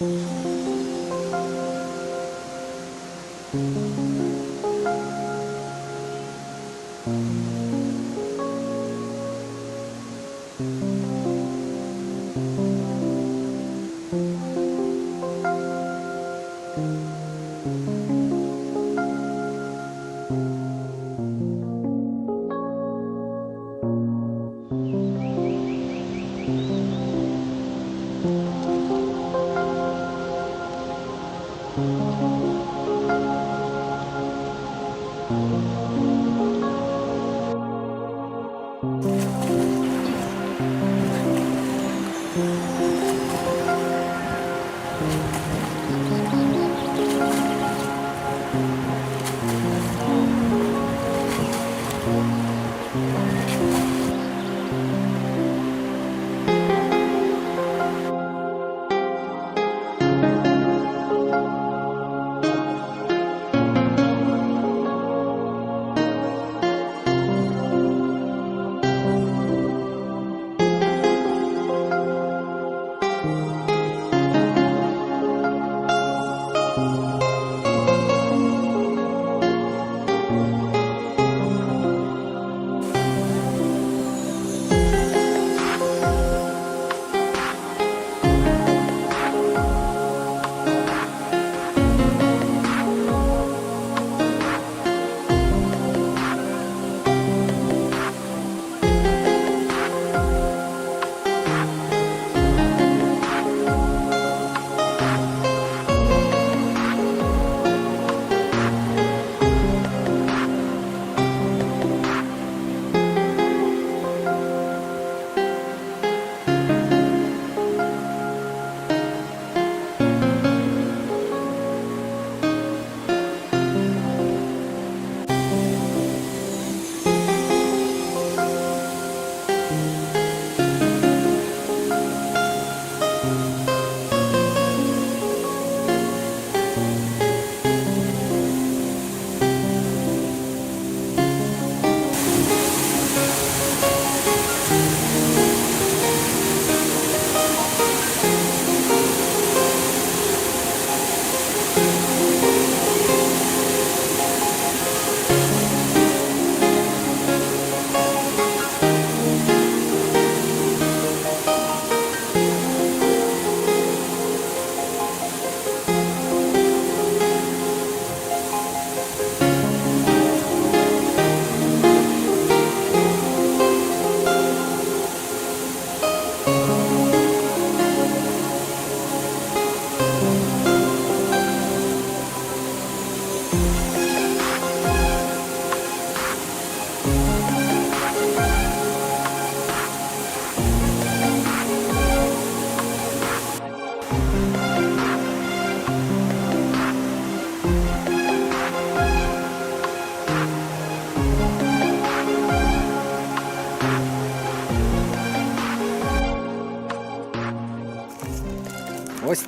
Ось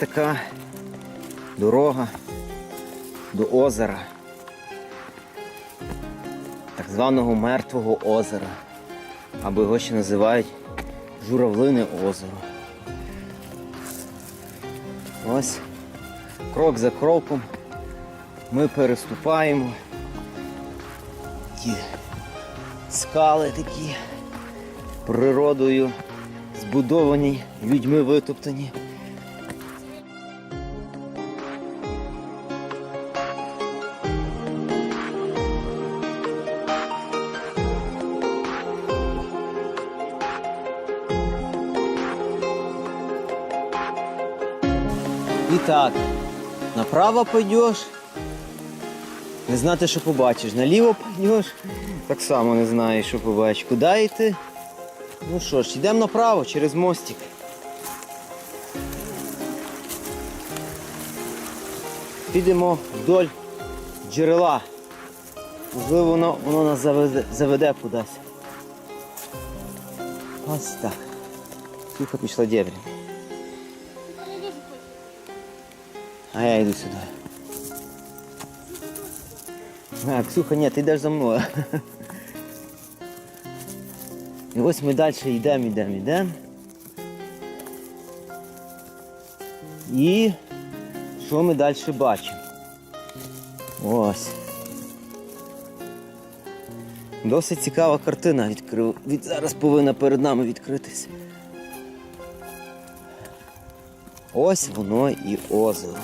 така дорога до озера. Так званого мертвого озера. Або його ще називають Журавлине озеро. Ось крок за кроком ми переступаємо. Ті скали такі природою збудовані, людьми витоптані. І так, направо пойдеш, не знати, що побачиш. Наліво пойдеш, так само не знаєш, що побачиш. Куди йти? Ну що ж, йдемо направо через мостик. Підемо вдоль джерела. Можливо, воно, воно нас заведе, заведе кудись. Ось так. Тихо пішла дебря. А я йду сюди. А, Ксюха, ні, ти йдеш за мною. І ось ми далі йдемо, йдемо, йдемо. І що ми далі бачимо? Ось. Досить цікава картина відкрив. Від зараз повинна перед нами відкритися. Ось воно і озеро,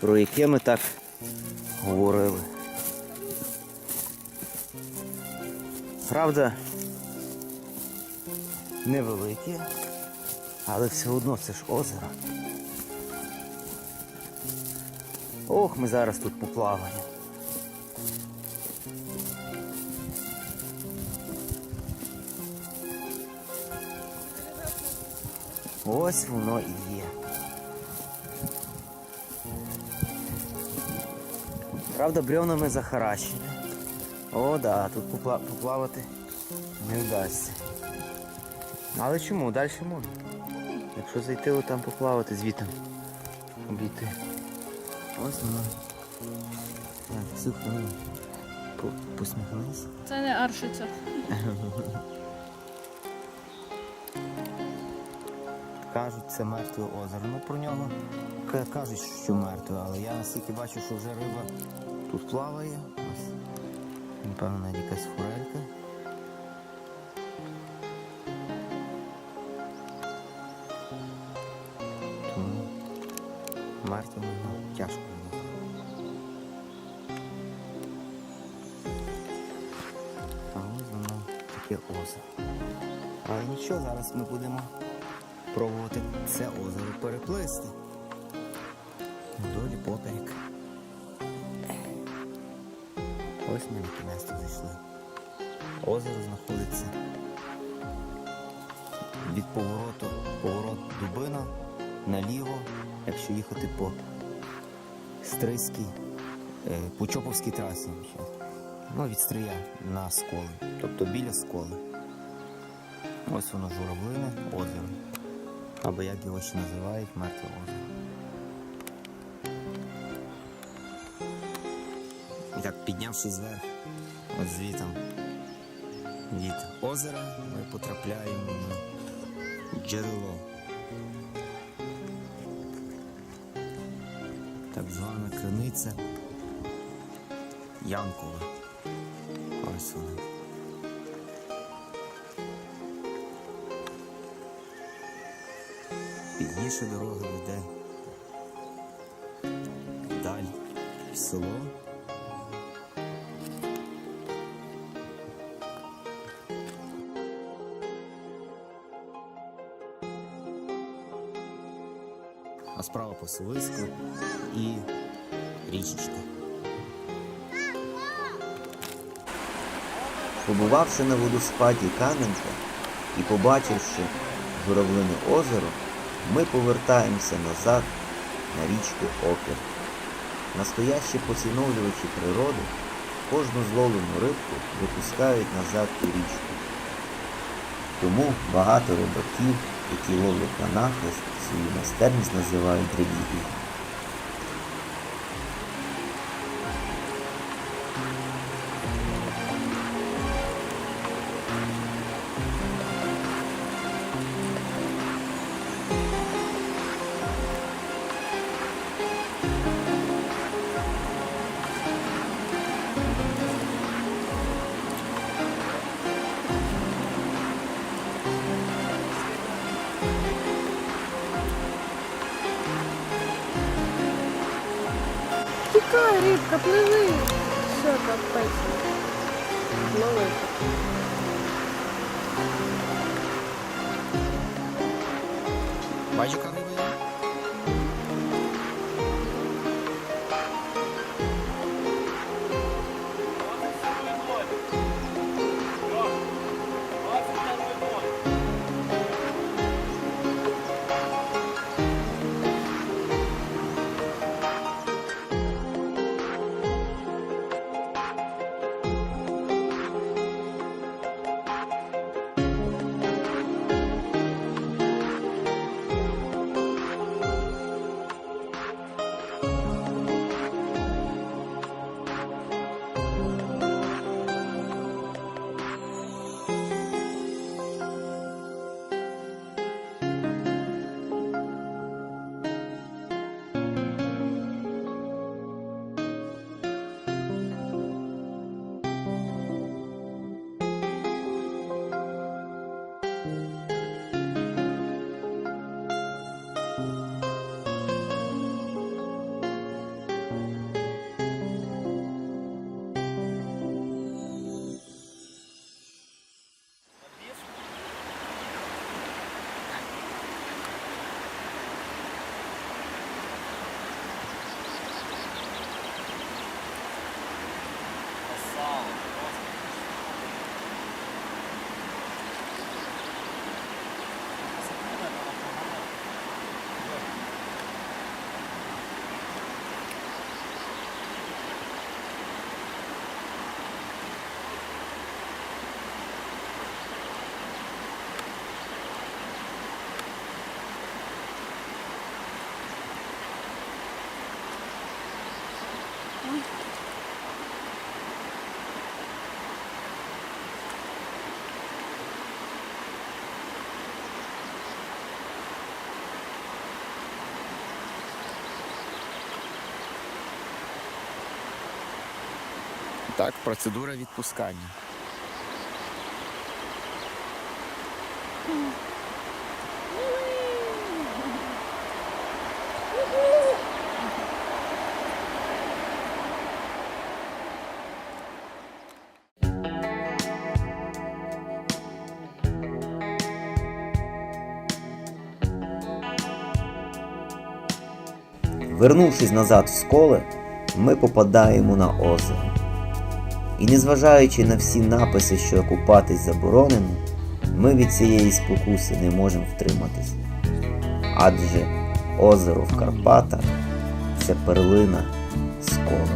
про яке ми так говорили. Правда, невелике, але все одно це ж озеро. Ох, ми зараз тут поплаваємо. Ось воно і Правда, бревнами захаращені. О, да, тут поплавати не вдасться. Але чому? Далі можна. Якщо зайти отам поплавати, звідти обійти. Ось воно. Так, сухо. По- Посміхнись. Це не аршиця. Кажуть, це мертве озеро. Ну про нього кажуть, що мертве, але я наскільки бачу, що вже риба тут плаває. Ось. Напевно, якась форелька. Тому мертве його тяжко. А ось воно таке озеро. Але нічого, зараз ми будемо пробувати це озеро переплисти. Вдолі поперек. Ось ми на кінець зайшли. Озеро знаходиться від повороту, поворот Дубина наліво, якщо їхати по Стрийській, е, по Чоповській трасі. Ну, від Стрия на сколи, тобто біля сколи. Ось воно журавлине озеро. Або як його ще називають, мертве озеро. І так, піднявшись зверх, от звітом від озера, ми потрапляємо на джерело. Так звана криниця Янкова. Ось вона. Пізніше дорога веде далі в село. А справа по Солиську і річечка. Побувавши на водоспаді Кам'янка і побачивши журавлине озеро, ми повертаємося назад на річку Окер. Настоящі поціновлювачі природи кожну зловлену рибку випускають назад у річку. Тому багато рибаків, які ловлять на нахист, свою майстерність називають релігією. Рибка, пливи. Все, капець. Лови. Бачу, яка риба? Так, процедура відпускання. Вернувшись назад з школи, ми попадаємо на озеро. І незважаючи на всі написи, що купатись заборонено, ми від цієї спокуси не можемо втриматись. Адже озеро в Карпатах це перлина скоро.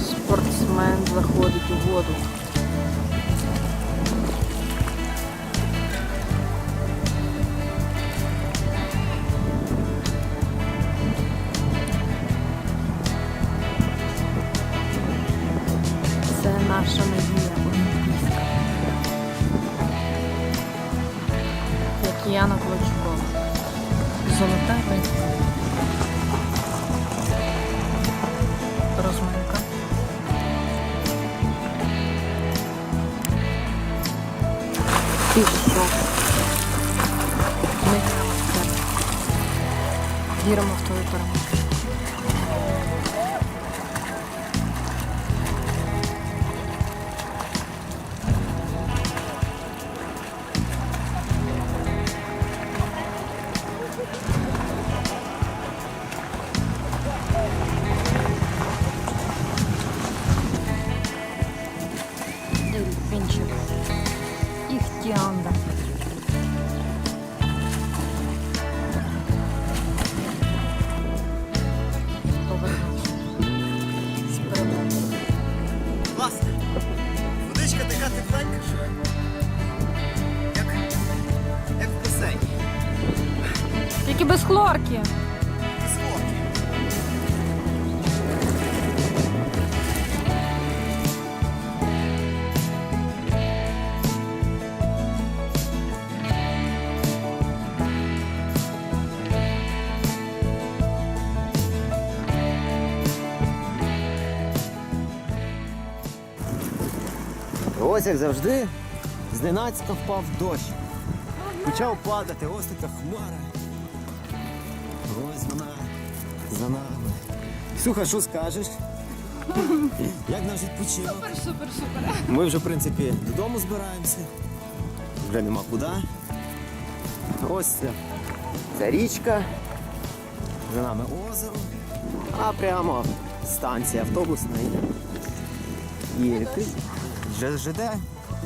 Спортсмен заходить у воду. Пішов. Ми. Віримо в твою перемогу. Тільки без хлорки. Ось як завжди, зненацька впав дощ. Почав падати, ось така хмара. Ось вона за нами. Слухай, що скажеш? Як наш відпочинок? Супер, супер, супер. Ми вже, в принципі, додому збираємося. Вже нема куди. Ось це, це річка. За нами озеро. А прямо станція автобусна. І, ЖД,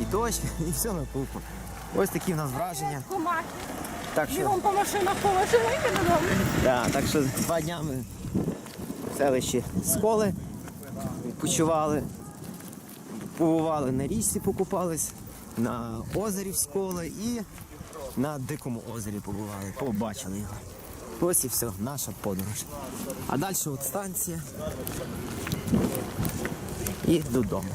і дощ, і все на купу. Ось такі в нас враження. Так що, Бігом по машинах, по машинах додому. да, так що два дня ми в селищі Сколи відпочивали. Побували на річці, покупались, на озері в Сколи і на дикому озері побували, побачили його. Ось і все, наша подорож. А далі от станція і додому.